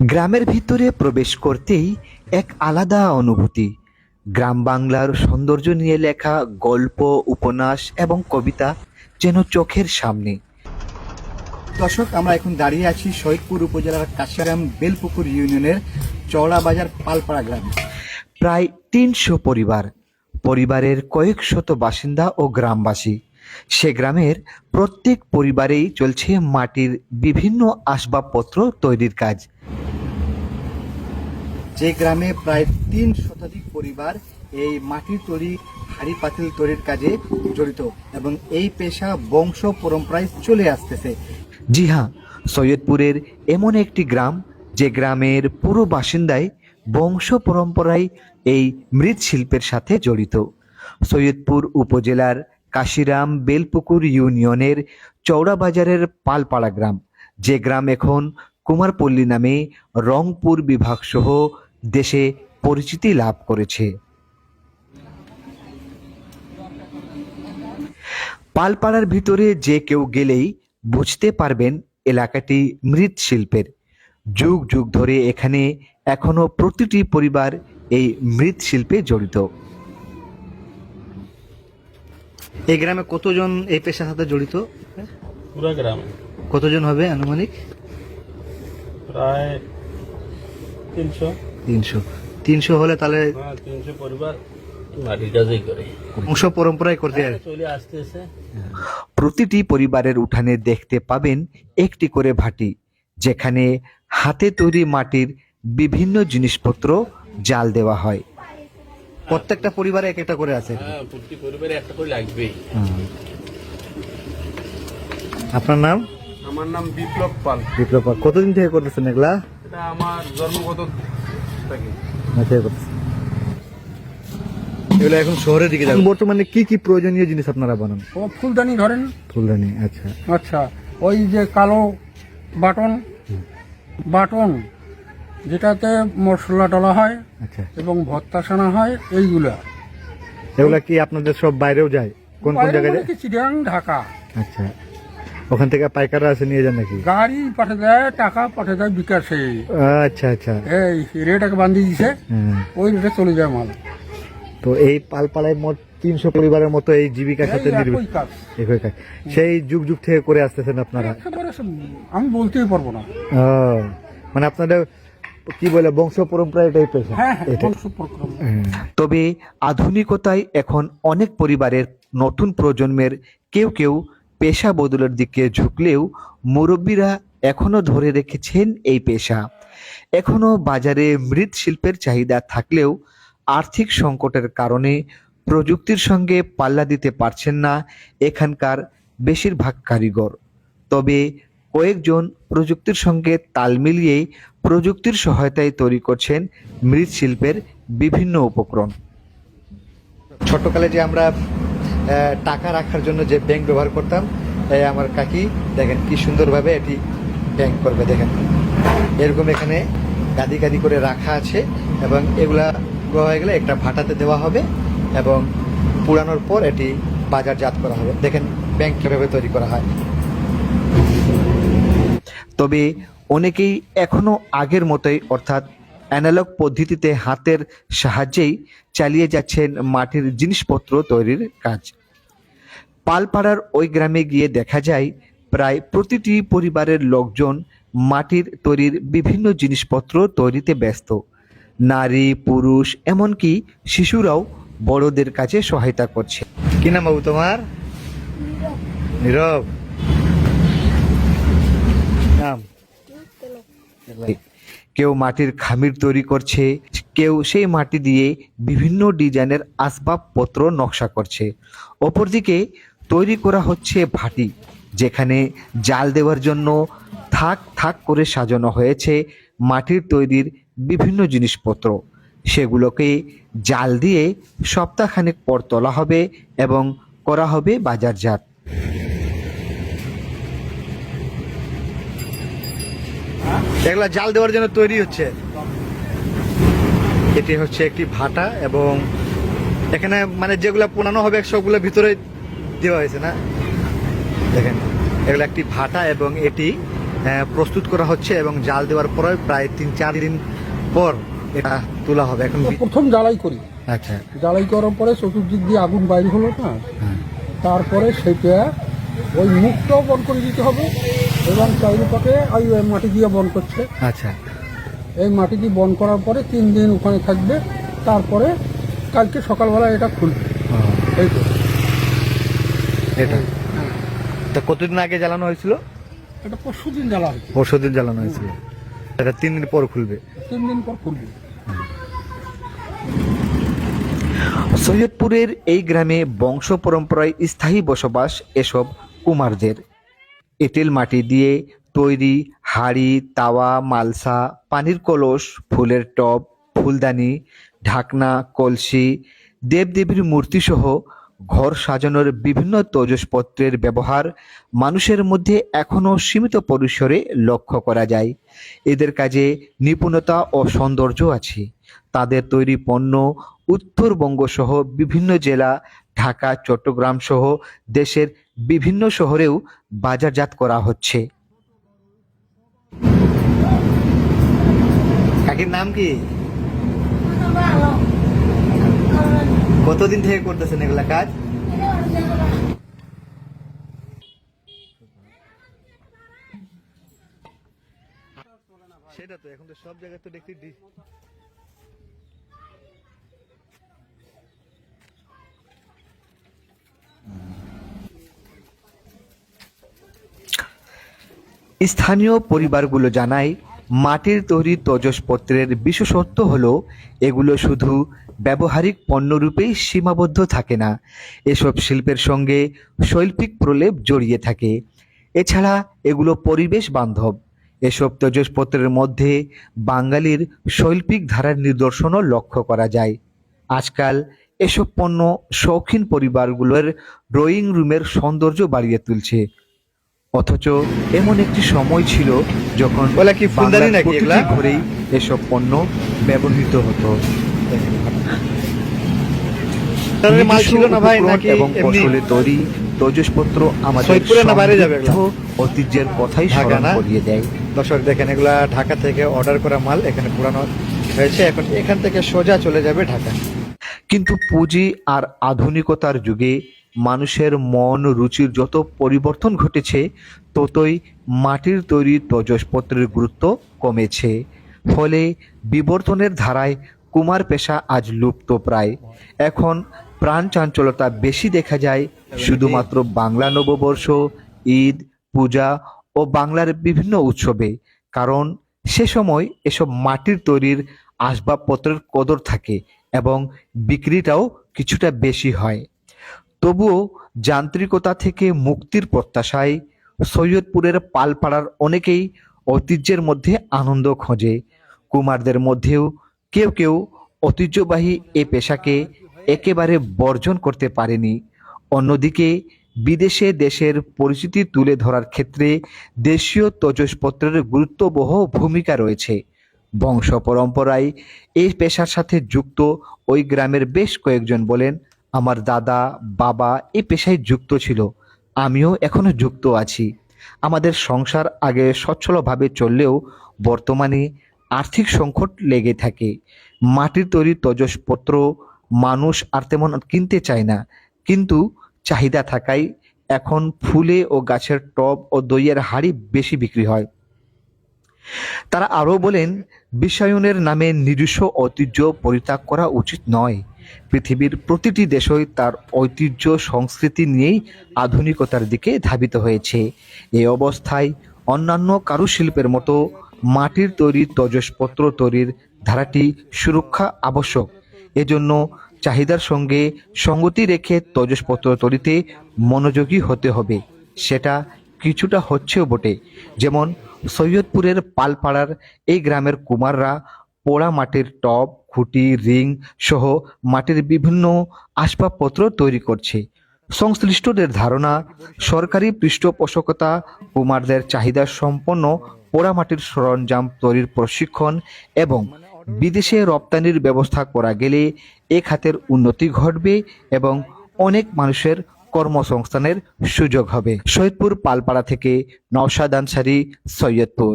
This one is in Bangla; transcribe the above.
গ্রামের ভিতরে প্রবেশ করতেই এক আলাদা অনুভূতি। গ্রাম বাংলার সৌন্দর্য নিয়ে লেখা গল্প উপন্যাস এবং কবিতা যেন চোখের সামনে। দর্শক আমরা এখন দাঁড়িয়ে আছি শহীদপুর উপজেলার কাশিরাম বেলপুকুর ইউনিয়নের চওড়া বাজার পালপাড়া গ্রামে। প্রায় তিনশো পরিবার পরিবারের কয়েক শত বাসিন্দা ও গ্রামবাসী। সে গ্রামের প্রত্যেক পরিবারেই চলছে মাটির বিভিন্ন আসবাবপত্র তৈরির কাজ। যে গ্রামে প্রায় তিন শতাধিক পরিবার এই মাটির তৈরি, হাড়ি পাতিল তৈরির কাজে জড়িত এবং এই পেশা বংশ পরম্পরায় চলে আসতেছে। জি হ্যাঁ সৈয়দপুরের এমন একটি গ্রাম যে গ্রামের পুরো বাসিন্দাই বংশ পরম্পরায় এই মৃৎশিল্পের সাথে জড়িত। সৈয়দপুর উপজেলার কাশিরাম বেলপুকুর ইউনিয়নের চৌড়াবাজারের পালপাড়া গ্রাম, যে গ্রাম এখন কুমারপল্লী নামে রংপুর বিভাগ সহ দেশে পরিচিতি লাভ করেছে। পালপাড়ার ভিতরে যে কেউ গেলেই বুঝতে পারবেন এলাকাটি মৃৎশিল্পের। যুগ যুগ ধরে এখানে এখনও প্রতিটি পরিবার এই মৃৎশিল্পে জড়িত। এই গ্রামে কতজন এই পেশার সাথে জড়িত? পুরা গ্রামে। কতজন হবে আনুমানিক? প্রায় তিনশো। তিনশো। তিনশো হলে তাহলে হ্যাঁ তিনশো পরিবার পরম্পরায় করতে প্রতিটি পরিবারের উঠানে দেখতে পাবেন একটি করে ভাটি যেখানে হাতে তৈরি মাটির বিভিন্ন জিনিসপত্র জাল দেওয়া হয়। প্রত্যেকটা পরিবারে এক একটা করে আছে। হ্যাঁ প্রতি পরিবারে একটা করে লাগবেই আপনার নাম? আমার নাম বিপ্লব পাল। বিপ্লব পাল। কতদিন থেকে করতেছেন এগুলা? এটা আমার জন্মগত এগুলো এখন শহরের দিকে বর্তমানে কি কি প্রয়োজনীয় জিনিস আপনারা বানান? ও ফুলদানি ধরেন। ফুলদানি আচ্ছা। আচ্ছা ওই যে কালো বাটন বাটন যেটাতে মশলা ডলা হয় আচ্ছা। এবং ভর্তা সানা হয় এইগুলা। এগুলা কি আপনাদের সব বাইরেও যায়? কোন কোন জায়গায় যায়? কি ঢাকা। আচ্ছা। ওখান থেকে পাইকাররা আসে নিয়ে যান নাকি? গাড়ি পাঠে দেয় টাকা পাঠে দেয় বিকাশে। আচ্ছা আচ্ছা। এই রেট এক বান্ধি দিছে হ্যাঁ। ওই রেটে চলে যায় মাল। তো এই পালপাড়ায় মোট তিনশো পরিবারের মতো এই জীবিকার সাথে নির্ভর। সেই যুগ যুগ থেকে করে আসতেছেন আপনারা? আমি বলতেই পারব না। মানে আপনাদের কি বলে বংশ পরম্পরা এটাই পেশা হ্যাঁ হ্যাঁ হ্যাঁ। তবে আধুনিকতায় এখন অনেক পরিবারের নতুন প্রজন্মের কেউ কেউ পেশা বদলের দিকে ঝুঁকলেও মুরব্বীরা এখনও ধরে রেখেছেন এই পেশা। এখনও বাজারে মৃৎশিল্পের চাহিদা থাকলেও আর্থিক সংকটের কারণে প্রযুক্তির সঙ্গে পাল্লা দিতে পারছেন না এখানকার বেশিরভাগ কারিগর। তবে কয়েকজন প্রযুক্তির সঙ্গে তাল মিলিয়ে প্রযুক্তির সহায়তায় তৈরি করছেন মৃৎশিল্পের বিভিন্ন উপকরণ। ছোটকালে যে আমরা টাকা রাখার জন্য যে ব্যাংক ব্যবহার করতাম আমার কাকি দেখেন কি সুন্দরভাবে এটি ব্যাংক করবে, দেখেন। এরকম এখানে গাদি গাদি করে রাখা আছে এবং এগুলা হয়ে গেলে একটা ভাটাতে দেওয়া হবে এবং পুরানোর পর এটি বাজারজাত করা হবে। দেখেন ব্যাংক কীভাবে তৈরি করা হয়। তবে অনেকেই এখনও আগের মতোই, অর্থাৎ অ্যানালগ পদ্ধতিতে হাতের সাহায্যেই চালিয়ে যাচ্ছেন মাটির জিনিসপত্র তৈরির কাজ। পালপাড়ার ওই গ্রামে গিয়ে দেখা যায়, প্রায় প্রতিটি পরিবারের লোকজন মাটির তৈরির বিভিন্ন জিনিসপত্র তৈরিতে ব্যস্ত। নারী, পুরুষ, এমনকি শিশুরাও বড়দের কাছে সহায়তা করছে। কি নাম বাবু তোমার? নীরব। কেউ মাটির খামির তৈরি করছে, কেউ সেই মাটি দিয়ে বিভিন্ন ডিজাইনের আসবাবপত্র নকশা করছে। অপরদিকে তৈরি করা হচ্ছে ভাটি, যেখানে জাল দেওয়ার জন্য থাক থাক করে সাজানো হয়েছে মাটির তৈরির বিভিন্ন জিনিসপত্র। সেগুলোকে জাল দিয়ে সপ্তাহখানেক পর তোলা হবে এবং করা হবে বাজারজাত। এগুলা জাল দেওয়ার জন্য তৈরি হচ্ছে। এটি হচ্ছে একটি ভাটা এবং এখানে মানে যেগুলো পোড়ানো হবে সবগুলো ভিতরে দেওয়া হয়েছে না? দেখেন এগুলো একটি ভাটা এবং এটি প্রস্তুত করা হচ্ছে এবং জাল দেওয়ার পরে প্রায় তিন চার দিন পর এটা তোলা হবে। এখন প্রথম জ্বালাই করি। আচ্ছা। জ্বালাই করার পরে চতুর্দিক দিয়ে আগুন বাইর হলো না? হ্যাঁ। তারপরে সেটা ওই মুখটাও বন্ধ করে দিতে হবে এবং চারিপাকে ওই মাটি দিয়ে বন করছে। আচ্ছা। এই মাটি দিয়ে বন করার পরে তিন দিন ওখানে থাকবে। তারপরে কালকে সকালবেলা এটা খুলবে। এই তো। এটা? তা কতদিন আগে জ্বালানো হয়েছিল? এটা পরশু দিন জ্বালা হয়েছে। পরশু দিন জ্বালানো হয়েছিল। এটা তিন দিন পর খুলবে? তিন দিন পর খুলবে। সৈয়দপুরের এই গ্রামে বংশ পরম্পরায় স্থায়ী বসবাস এসব কুমারদের। এঁটেল মাটি দিয়ে তৈরি হাড়ি তাওয়া মালসা পানির কলস ফুলের টব ফুলদানি ঢাকনা কলসি দেবদেবীর মূর্তিসহ ঘর সাজানোর বিভিন্ন তৈজসপত্রের ব্যবহার মানুষের মধ্যে এখনও সীমিত পরিসরে লক্ষ্য করা যায়। এদের কাজে নিপুণতা ও সৌন্দর্য আছে। তাদের তৈরি পণ্য উত্তরবঙ্গ সহ বিভিন্ন জেলা, ঢাকা, চট্টগ্রাম সহ দেশের বিভিন্ন শহরেও বাজারজাত করা হচ্ছে। কাকির নাম কি? কতদিন থেকে করতেছেন এগুলা কাজ? সেটা তো, এখন তো সব জায়গায় তো দেখছি স্থানীয় পরিবারগুলো জানায় মাটির তৈরি তৈজসপত্রের বিশেষত্ব হল, এগুলো শুধু ব্যবহারিক পণ্যরূপেই সীমাবদ্ধ থাকে না, এসব শিল্পের সঙ্গে শৈল্পিক প্রলেপ জড়িয়ে থাকে। এছাড়া এগুলো পরিবেশ বান্ধব। এসব তৈজসপত্রের মধ্যে বাঙালির শৈল্পিক ধারার নিদর্শনও লক্ষ্য করা যায়। আজকাল এসব পণ্য শৌখিন পরিবারগুলোর ড্রয়িং রুমের সৌন্দর্য বাড়িয়ে তুলছে। অথচ এমন একটি সময় ছিল যখন? ঘরেই এসব পণ্য ব্যবহৃত হতো। এবং এমনি ফসলে তৈরি তৈজসপত্র আমাদের ঐতিহ্যের কথাই স্মরণ করিয়ে দেয়। দর্শক দেখেন এগুলা ঢাকা থেকে অর্ডার করা মাল এখানে পুরানো হয়েছে। এখন এখান থেকে সোজা চলে যাবে ঢাকা। কিন্তু পুঁজি আর আধুনিকতার যুগে মানুষের মন, রুচির যত পরিবর্তন ঘটেছে, ততই মাটির তৈরি তজসপত্রের গুরুত্ব কমেছে। ফলে বিবর্তনের ধারায় কুমার পেশা আজ লুপ্ত প্রায়। এখন প্রাণ চাঞ্চলতা বেশি দেখা যায় শুধুমাত্র বাংলা নববর্ষ, ঈদ, পূজা ও বাংলার বিভিন্ন উৎসবে। কারণ সে সময় এসব মাটির তৈরির আসবাবপত্রের কদর থাকে এবং বিক্রিটাও কিছুটা বেশি হয়। তবুও যান্ত্রিকতা থেকে মুক্তির প্রত্যাশায় সৈয়দপুরের পালপাড়ার অনেকেই ঐতিহ্যের মধ্যে আনন্দ খোঁজে। কুমারদের মধ্যেও কেউ কেউ ঐতিহ্যবাহী এ পেশাকে একেবারে বর্জন করতে পারেনি। অন্যদিকে বিদেশে দেশের পরিচিতি তুলে ধরার ক্ষেত্রে দেশীয় তৈজসপত্রের গুরুত্ববহ ভূমিকা রয়েছে। বংশ পরম্পরায় এই পেশার সাথে যুক্ত ওই গ্রামের বেশ কয়েকজন বলেন আমার দাদা, বাবা এই পেশায় যুক্ত ছিল। আমিও এখনও যুক্ত আছি। আমাদের সংসার আগে সচ্ছলভাবে চললেও বর্তমানে আর্থিক সংকট লেগে থাকে। মাটির তৈরি তজসপত্র মানুষ আর তেমন কিনতে চায় না। কিন্তু চাহিদা থাকায় এখন ফুলে ও গাছের টব ও দইয়ের হাড়ি বেশি বিক্রি হয়। তারা আরও বলেন, বিশ্বায়নের নামে নিজস্ব ঐতিহ্য পরিত্যাগ করা উচিত নয়। পৃথিবীর প্রতিটি দেশই তার ঐতিহ্য, সংস্কৃতি নিয়েই আধুনিকতার দিকে ধাবিত হয়েছে। এই অবস্থায় অন্যান্য কারুশিল্পের মতো মাটির তৈরি তজসপত্র তৈরির ধারাটি সুরক্ষা আবশ্যক। এজন্য চাহিদার সঙ্গে সঙ্গতি রেখে তজসপত্র তৈরিতে মনোযোগী হতে হবে। সেটা কিছুটা হচ্ছেও বটে। যেমন সৈয়দপুরের পালপাড়ার এই গ্রামের কুমাররা পোড়া মাটির টব খুঁটি, রিং সহ মাটির বিভিন্ন আসবাবপত্র তৈরি করছে। সংশ্লিষ্টদের ধারণা, সরকারি পৃষ্ঠপোষকতা কুমারদের চাহিদা সম্পন্ন পোড়ামাটির সরঞ্জাম তৈরির প্রশিক্ষণ এবং বিদেশে রপ্তানির ব্যবস্থা করা গেলে এ খাতের উন্নতি ঘটবে এবং অনেক মানুষের কর্মসংস্থানের সুযোগ হবে। সৈয়দপুর, পালপাড়া থেকে নওশাদ আনসারি, সৈয়দপুর।